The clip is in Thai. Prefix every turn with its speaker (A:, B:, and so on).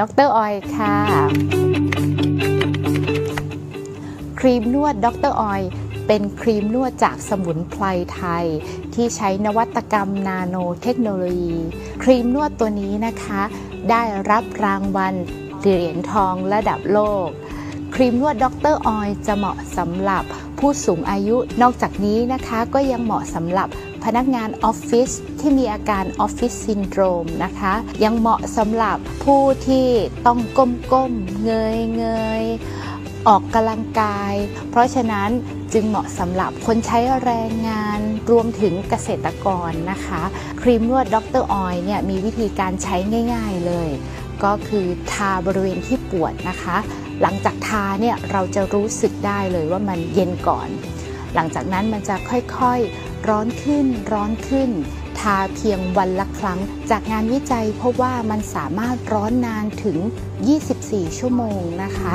A: ดรออยค่ะ ครีมนวดดรออยเป็นครีมนวดจากสมุนไพรไทย ที่ใช้นวัตกรรมนาโนเทคโนโลยี ครีมนวดตัวนี้นะคะ ได้รับรางวัลเหรียญทองระดับโลก ครีมนวดดรออยจะเหมาะสำหรับ ผู้สูงอายุ นอกจากนี้นะคะก็ยังเหมาะสำหรับพนักงานออฟฟิศที่มีอาการออฟฟิศซินโดรมนะคะ ยังเหมาะสำหรับผู้ที่ต้องก้มๆ เงยเงยออกกำลังกาย เพราะฉะนั้นจึงเหมาะสำหรับคนใช้แรงงานรวมถึงเกษตรกรนะคะ ครีมนวดดรออยเนี่ยมีวิธีการใช้ง่าย ๆเลย ก็คือทาบริเวณที่ปวดนะคะ หลังจากทาเนี่ยเราจะรู้สึกได้เลยว่ามันเย็นก่อน หลังจากนั้นมันจะค่อยๆร้อนขึ้นร้อนขึ้น ทาเพียงวันละครั้ง จากงานวิจัยพบว่ามันสามารถร้อนนานถึง 24 ชั่วโมงนะคะ